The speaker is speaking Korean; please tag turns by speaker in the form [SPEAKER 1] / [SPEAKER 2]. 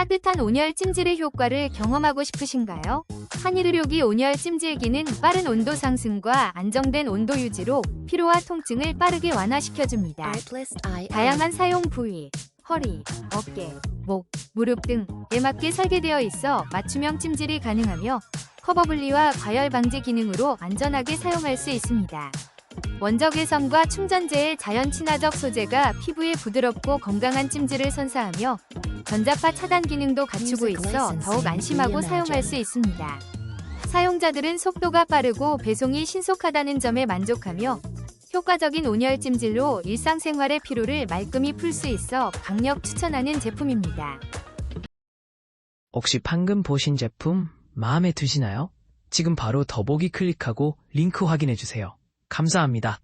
[SPEAKER 1] 따뜻한 온열 찜질의 효과를 경험하고 싶으신가요? 한일의료기 온열 찜질기는 빠른 온도 상승과 안정된 온도 유지로 피로와 통증을 빠르게 완화시켜줍니다. 다양한 사용 부위, 허리, 어깨, 목, 무릎 등에 맞게 설계되어 있어 맞춤형 찜질이 가능하며 커버 분리와 과열 방지 기능으로 안전하게 사용할 수 있습니다. 원적 외선과 충전재의 자연 친화적 소재가 피부에 부드럽고 건강한 찜질을 선사하며 전자파 차단 기능도 갖추고 있어 더욱 안심하고 사용할 수 있습니다. 사용자들은 속도가 빠르고 배송이 신속하다는 점에 만족하며 효과적인 온열 찜질로 일상생활의 피로를 말끔히 풀 수 있어 강력 추천하는 제품입니다.
[SPEAKER 2] 혹시 방금 보신 제품 마음에 드시나요? 지금 바로 더보기 클릭하고 링크 확인해 주세요. 감사합니다.